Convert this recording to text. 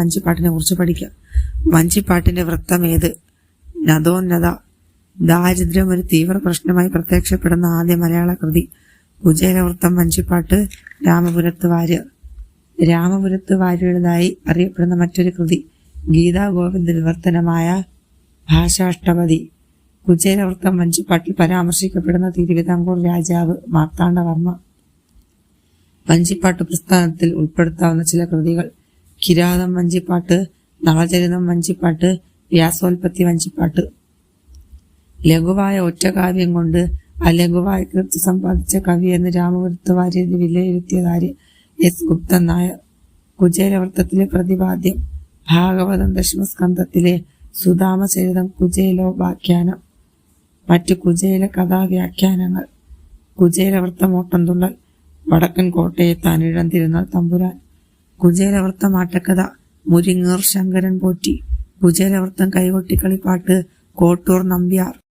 വഞ്ചിപ്പാട്ടിനെ കുറിച്ച് പഠിക്കാം. വഞ്ചിപ്പാട്ടിന്റെ വൃത്തം ഏത് നദോന്നത. ദാരിദ്ര്യം ഒരു തീവ്ര പ്രശ്നമായി പ്രത്യക്ഷപ്പെടുന്ന ആദ്യ മലയാള കൃതി. കുചേലവൃത്തം വഞ്ചിപ്പാട്ട് രാമപുരത്ത് വാര്യർ രാമപുരത്ത് വാര്യരുടേതായി അറിയപ്പെടുന്ന മറ്റൊരു കൃതി. ഗീതാ ഗോവിന്ദ വിവർത്തനമായ ഭാഷാഷ്ടപതി. കുചേലവൃത്തം വഞ്ചിപ്പാട്ടിൽ പരാമർശിക്കപ്പെടുന്ന തിരുവിതാംകൂർ രാജാവ് മാർത്താണ്ഡവർമ്മ. വഞ്ചിപ്പാട്ട് പ്രസ്ഥാനത്തിൽ ഉൾപ്പെടുത്താവുന്ന ചില കൃതികൾ. കിരാതം വഞ്ചിപ്പാട്ട് നളചരിതം വഞ്ചിപ്പാട്ട് വ്യാസോൽപത്തി വഞ്ചിപ്പാട്ട്. ലഘുവായ ഒറ്റ കാവ്യം കൊണ്ട് അലഘുവായ കൃത്യ സമ്പാദിച്ച കവി എന്ന് രാമപുരത്ത് വാര്യർ വിലയിരുത്തിയതാര് എസ് ഗുപ്തൻ നായർ. കുചേലവൃത്തത്തിലെ പ്രതിപാദ്യം ഭാഗവതം ദശമസ്കന്ധത്തിലെ സുധാമചരിതം കുചേലോപാഖ്യാനം. മറ്റു കുചേല കഥാവ്യാഖ്യാനങ്ങൾ കുചേലവൃത്തം ഓട്ടംതുള്ളൽ വടക്കൻ കോട്ടയെ തനിഴം തിരുനാൾ തമ്പുരാൻ. കുചേലവൃത്തം ആട്ടക്കഥ മുരിങ്ങൂർ ശങ്കരൻ പോറ്റി. കുചേലവൃത്തം കൈകൊട്ടിക്കളിപ്പാട്ട് കോട്ടൂർ നമ്പ്യാർ.